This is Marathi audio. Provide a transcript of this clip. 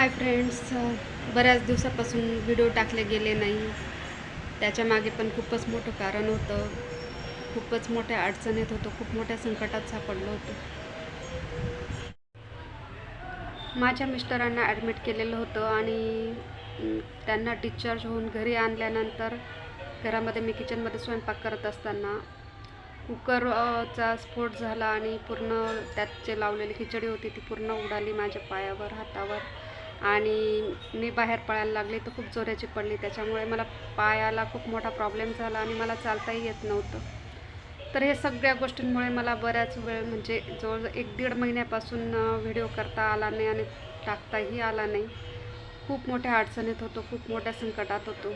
Hi friends. बऱ्याच दिवसापासून व्हिडिओ टाकले गेले नाही. त्याच्यामागे पण खूपच मोठं कारण होतं. खूपच मोठ्या अडचणीत होतो. खूप मोठ्या संकटात सापडलो होतो. माझ्या मिस्टरांना ॲडमिट केलेलं होतं आणि त्यांना डिस्चार्ज होऊन घरी आणल्यानंतर घरामध्ये मी किचनमध्ये स्वयंपाक करत असताना कुकरचा स्फोट झाला आणि पूर्ण त्यात जे लावलेली खिचडी होती ती पूर्ण उडाली माझ्या पायावर हातावर. आणि मी बाहेर पळायला लागले तर खूप जोराची पडली. त्याच्यामुळे मला पायाला खूप मोठा प्रॉब्लेम झाला आणि मला चालताही येत नव्हतं. तर हे सगळ्या गोष्टींमुळे मला बऱ्याच वेळ म्हणजे जवळ एक दीड महिन्यापासून व्हिडिओ करता आला नाही आणि टाकताही आला नाही. खूप मोठ्या अडचणीत होतो खूप मोठ्या संकटात होतो.